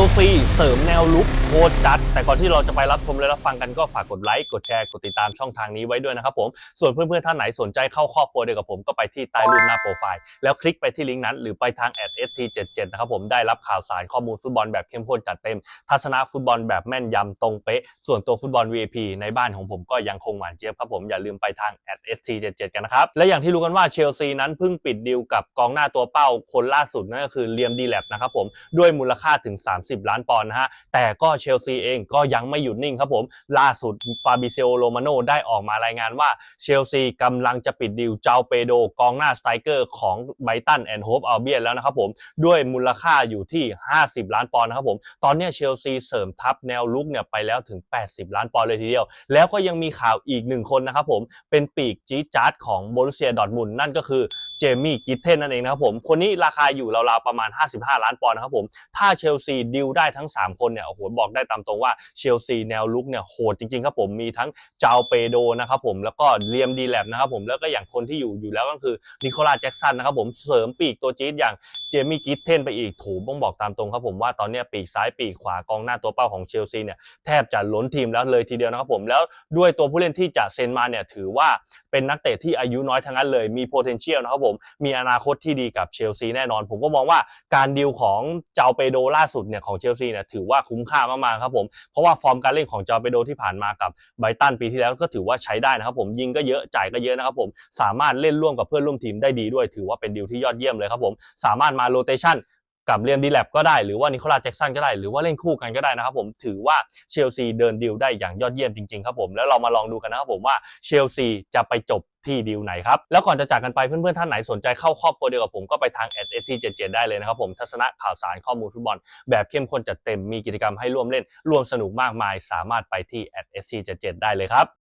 ลซีเสริมแนวลุกโคตรจัด แต่ก่อนที่เราจะไปรับชมและรับฟังกันก็ฝากกดไลค์กดแชร์กดติดตามช่องทางนี้ไว้ด้วยนะครับผมส่วนเพื่อนๆท่านไหนสนใจเข้าครอบครัวเดียวกับผมก็ไปที่ใต้รูปหน้าโปรไฟล์แล้วคลิกไปที่ลิงก์นั้น หรือไปทาง @st77 นะครับผมได้รับข่าวสารข้อมูลฟุตบอลแบบเข้มข้นจัดเต็ม ทัศนะฟุตบอลแบบแม่นยำตรงเป๊ะ ส่วนตัวฟุตบอล VIP ในบ้านของผมก็ยังคงหวานเจี๊ยบครับผมอย่าลืมไปทาง @st77 กันนะครับและอย่างที่รู้กันว่าเชลซีนั้นเพิ่งปิดดีลกับกองหน้าตัวเป้าคนล่าสุดนั่นก็คือเลียมดีแลบนะครับผมด้วยมูลค่าถึง30 ล้านปอนด์นะฮะ แต่ก็เชลซีเองก็ยังไม่หยุดนิ่งครับผม ล่าสุดฟาบิเซโอโรมาโนได้ออกมารายงานว่าเชลซีกำลังจะปิดดีลเจ้าเปโดกองหน้าสไตรเกอร์ของไบตันแอนด์โฮปอัลเบียนแล้วนะครับผม ด้วยมูลค่าอยู่ที่ 50 ล้านปอนด์นะครับผม ตอนนี้เชลซีเสริมทัพแนวลุกเนี่ยไปแล้วถึง 80 ล้านปอนด์เลยทีเดียว แล้วก็ยังมีข่าวอีกหนึ่งคนนะครับผม เป็นปีกจี๊ดจ๊าดของโบรุเซียดอร์ทมุนนั่นก็คือ เจมี่กิทเทนนั่นเองนะครับผม คนนี้ราคาอยู่ราวๆประมาณ 55 ล้านปอนด์นะครับผม ถ้าเชลซีดิวได้ทั้ง 3 คนเนี่ย โอ้โห บอกได้ตามตรงว่าเชลซีแนวลุกเนี่ยโหดจริงๆครับผม มีทั้งเจ้าเปโดนะครับผม แล้วก็เลียมดีแลบนะครับผม แล้วก็อย่างคนที่อยู่อยู่แล้วก็คือนิโคลัสแจ็กสันนะครับผม เสริมปีกตัวจี๊ดอย่าง เจมี่กิทเทนไปอีกถูต้องบอกตามตรงครับผมว่าตอนนี้ปีกซ้ายปีกขวากองหน้าตัวเป้าของเชลซีเนี่ยแทบจะล้นทีมแล้วเลยทีเดียวนะครับผมแล้วด้วยตัวผู้เล่นที่จะเซ็นมาเนี่ยถือว่าเป็นนักเตะที่อายุน้อยทั้งนั้นเลยมี potential นะครับผมมีอนาคตที่ดีกับเชลซีแน่นอน ผมก็มองว่าการดีลของเจ้าเปโดล่าสุดเนี่ยของเชลซีเนี่ยถือว่าคุ้มค่ามากๆครับผมเพราะว่าฟอร์มการเล่นของเจ้าเปโดที่ผ่านมากับไบรตันปีที่แล้วก็ถือว่าใช้ได้นะครับผมยิงก็เยอะจ่ายก็เยอะนะครับผมสามารถเล่นร่วมกับเพื่อนร่วมทีมได้ดีด้วย ถือว่าเป็นดีลที่ยอดเยี่ยมเลยครับผมสามารถมาโรเตชันกับเรียมดีแลบก็ได้หรือว่านิโคลัสแจ็กสันก็ได้หรือว่าเล่นคู่กันก็ได้นะครับผมถือว่าเชลซีเดินดีลได้อย่างยอดเยี่ยมจริงๆครับผมแล้วเรามาลองดูกันนะครับผมว่าเชลซีจะไปจบที่ดีลไหนครับ แล้วก่อนจะจากกันไปเพื่อนๆ ท่านไหนสนใจเข้าครอบครัวเดียวกับผมก็ไปทาง @st77 ได้เลยนะครับผมทัศนะข่าวสารข้อมูลฟุตบอล แบบเข้มข้นจัดเต็มมีกิจกรรมให้ร่วมเล่นร่วมสนุกมากมาย สามารถไปที่ @sc77 ได้เลยครับ